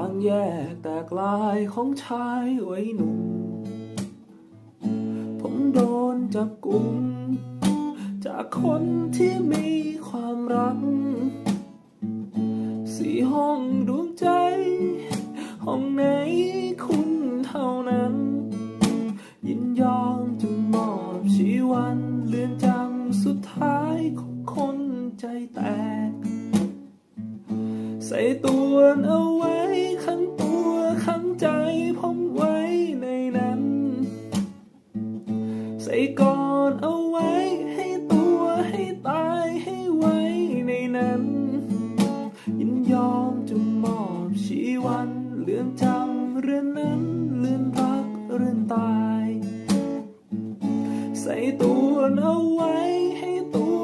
างแยกแตกลายของชายวัยหนุ่ม ผมโดนจับกลุ่มจากคนที่มีความรัก สี่ห้องดวงใจ ห้องไหนคุณเท่านั้น ยินยอมจะมอบชีวันเลือนจำสุดท้ายของคนใจแตก ใส่ตัวเอา ใส่ก่อนเอาไว้ให้ตัวให้ตายให้ไว้ในนั้น ยินยอมจะมอบชีวันเลื่อนจำเรื่องนั้นเลื่อนรักเรื่องตาย ใส่ตัวเอาไว้ให้ตัว